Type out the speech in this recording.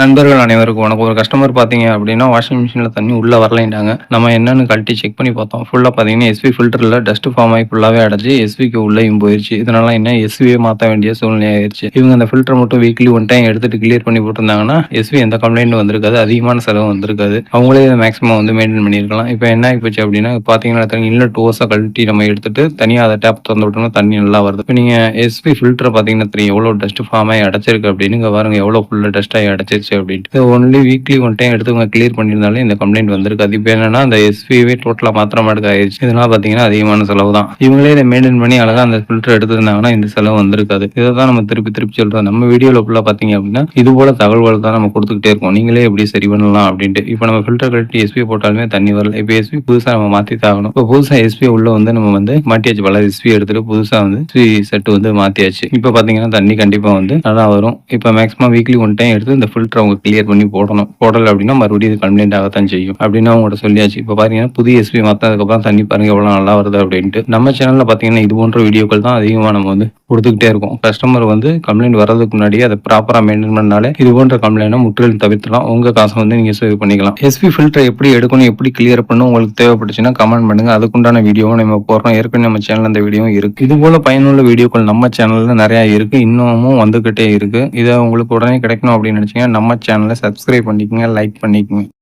நண்பர்கள் அனைவருக்கும் வணக்கம். ஒரு கஸ்டமர் பார்த்தீங்க அப்படின்னா வாஷிங் மிஷினில் தண்ணி உள்ளே வரலைன்ட்டாங்க நம்ம என்னென்னு கழட்டி செக் பண்ணி பார்த்தோம். ஃபுல்லாக பார்த்தீங்கன்னா எஸ்வி ஃபில்டரில் டஸ்ட் ஃபார்ம் ஆகி ஃபுல்லாகவே அடைச்சி எஸ்விக்கு உள்ளேயும் போயிடுச்சு இதனால என்ன? எஸ்வியை மாற்ற வேண்டிய சூழ்நிலை ஆயிடுச்சு இவங்க அந்த ஃபில்டர் மட்டும் வீக்லி ஒன் டைம் எடுத்துட்டு கிளியர் பண்ணி போட்டிருந்தாங்கன்னா எஸ்வி எந்த கம்ப்ளைண்ட் வந்திருக்காது. அதிகமான செலவு வந்திருக்காது. அவங்களே இதை மேக்ஸிமம் வந்து மெயின்டைன் பண்ணியிருக்கலாம். இப்போ என்ன ஆகிப்போச்சு அப்படின்னா பார்த்தீங்கன்னா இன்லெட் ஓஸை கழட்டி நம்ம எடுத்துட்டு தனியாக அதை டேப் திறந்து விட்டோம்னா தண்ணி நல்லா வருது. இப்போ நீங்கள் எஸ்பி ஃபில்டரை பார்த்தீங்கன்னா தெரியும். எவ்வளோ டஸ்ட் ஃபார்ம் ஆகி அடைச்சிருக்கு அப்படின்னு பாருங்க. எவ்வளோ ஃபுல்லாக டஸ்ட் ஆகி அடைச்சிருச்சு. அப்படின்ட்டு. ஒன்லி வீக்லி ஒன் டைம் எடுத்து உங்க கிளியர் பண்ணியிருந்தாலும் இந்த கம்ப்ளைண்ட் வந்திருக்காது இப்போ என்னன்னா அந்த எஸ்பிவே டோட்டலாக மாத்திர மாட்டுக்கு ஆயிடுச்சு. இதெல்லாம் பார்த்தீங்கன்னா அதிகமான செலவு தான். இவங்களே இதை மெயின்டைன் பண்ணி அழகாக அந்த ஃபில்டர் எடுத்திருந்தாங்கன்னா இந்த செலவு வந்திருக்காது. இதை தான் நம்ம திருப்பி திருப்பி சொல்கிறோம் நம்ம வீடியோவில் ஃபுல்லாக பார்த்தீங்க அப்படின்னா இது போல தகவல்கள் தான் நம்ம கொடுத்துக்கிட்டே இருக்கோம். நீங்களே எப்படி சரி பண்ணலாம் அப்படின்ட்டு. இப்போ நம்ம ஃபில்டர் கழட்டி எஸ்பி போட்டாலுமே தண்ணி வரல. இப்போ எஸ்பி புதுசாக நம்ம மாற்றி தாகணும். இப்போ புதுசாக எஸ்பி உள்ள வந்து நம்ம வந்து மாட்டியாச்சு. பல எஸ்பி எடுத்துட்டு புதுசாக வந்து எஸ்பி செட் வந்து மாற்றியாச்சு இப்போ பார்த்தீங்கன்னா தண்ணி கண்டிப்பாக வந்து நல்லா வரும். இப்போ மேக்ஸிமம் வீக்லி ஒன் டைம் எடுத்து இந்த ஃபில்டர் அவங்க கிளியர் பண்ணி போடணும். போடலை அப்படின்னா மறுபடியும் இது கம்ப்ளைண்ட் ஆகத்தான் செய்யும். அப்படின்னு அவங்கள்ட்ட சொல்லியாச்சு. இப்போ பார்த்தீங்கன்னா புதிய எஸ்பி மாற்றினதுக்கப்புறம் தண்ணி பாருங்க எவ்வளோ நல்லா வருது அப்படின்ட்டு. நம்ம சேனலில் பார்த்தீங்கன்னா இது போன்ற வீடியோக்கள் தான் அதிகமாக நம்ம வந்து கொடுத்துக்கிட்டே இருக்கும். கஸ்டமர் வந்து கம்ப்ளைண்ட் வர்றதுக்கு முன்னாடியே அதை ப்ராப்பராக மெயின்டைன் பண்ணாலே இது போன்ற கம்ப்ளைண்ட்டை முற்றிலும் தவிர்த்துலாம் உங்க காசை வந்து நீங்க சேவ் பண்ணிக்கலாம். எஸ்பி ஃபில்டர் எப்படி எடுக்கணும் எப்படி கிளியர் பண்ணணும் உங்களுக்கு தேவைப்பட்டுச்சுன்னா கமெண்ட் பண்ணுங்க. அதுக்குண்டான வீடியோவும் நம்ம போடுறோம். ஏற்கனவே நம்ம சேனல் அந்த வீடியோ இருக்கு. இது போல பயனுள்ள வீடியோக்கள் நம்ம சேனல்ல நிறைய இருக்கு. இன்னமும் வந்துகிட்டே இருக்கு. இதை உங்களுக்கு உடனே கிடைக்கணும் அப்படின்னு நினைச்சீங்கன்னா நம்ம சேனலை சப்ஸ்கிரைப் பண்ணிக்கோங்க லைக் பண்ணிக்கோங்க.